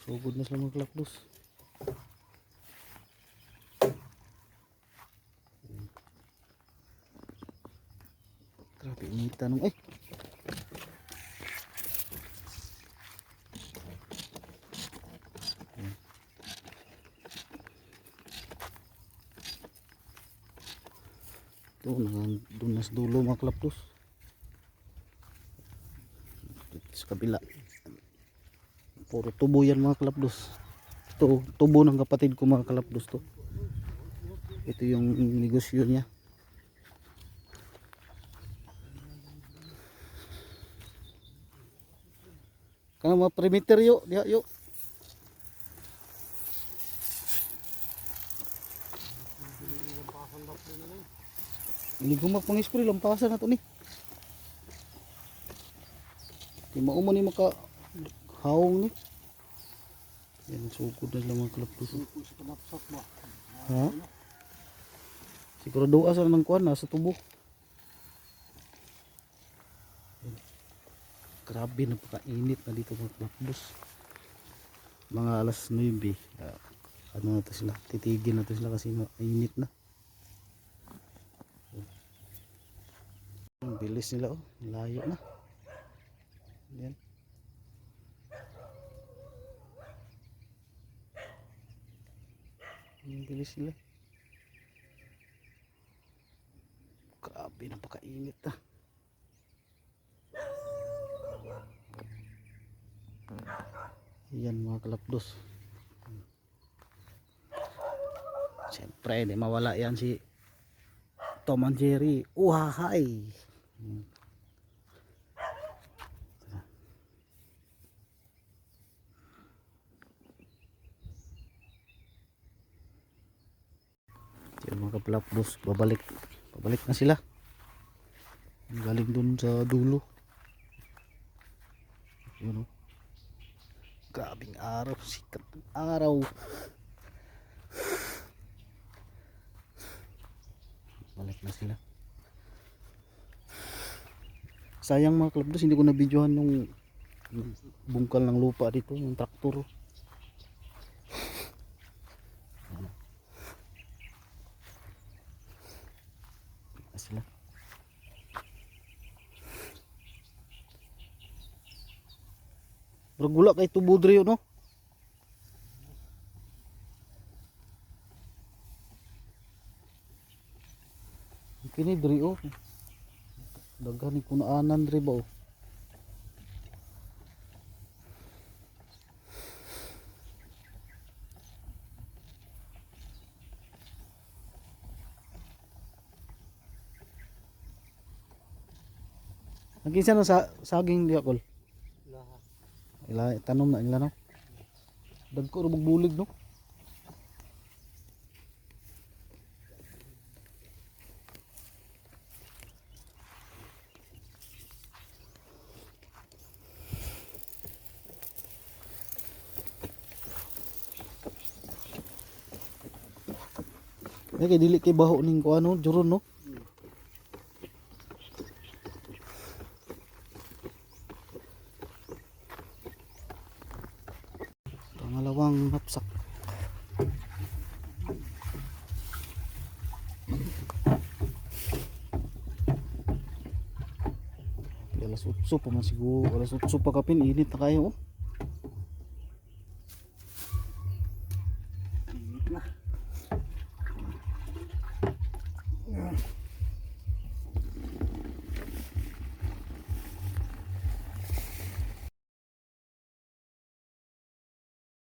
Sugod na sila mga klapdos. Grabe inita nung ay. Ito, doon na sa dulo mga klapdos. Dito sa kabila. Puro tubo yan mga kalapdos. Ito, tubo ng kapatid ko mga kalapdos to. Ito yung negosyo niya. Kaya mga perimeter yo, diha yo. Ini gumak pang spray lampasan na to ni. Di mauman ni maka haong ni. Yan sugod na lang mga kalapdos. Ha? Siguro doa sa nang kuan nasa tubo. Grabe napakainit na dito mga kalapdos. Mga alas 9. ah, ano na to sila? Titigil na to sila kasi mainit na. Ang bilis nila oh. Layo na. Yan. Ang bilis nila. Grabe, napakainit ah. Yan mga kalapdos. Siyempre, di mawala yan si Tom and Jerry. Uhahay! Mga kalapdos, babalik. Babalik na sila. Galing dun sa dulo. Yun o. Grabing araw, sikat araw. Balik na sila. Sayang mga klabdos, hindi ko na videohan nung bungkal ng lupa dito, yung traktor. Ayan. Na sila. Pero gula kay tubo diri no? Kini diri oh. Ni kunaanan diri ba oh. Nagkinsa sa saging diha kol. Ila tanom na nila no. Dagko ra bulig no. Ay kay dili kay baho ning ko ano, juron no. Hapsak. Alas 8 pa man siguro. Alas 8 pa kapin. Init na kayo. Oh.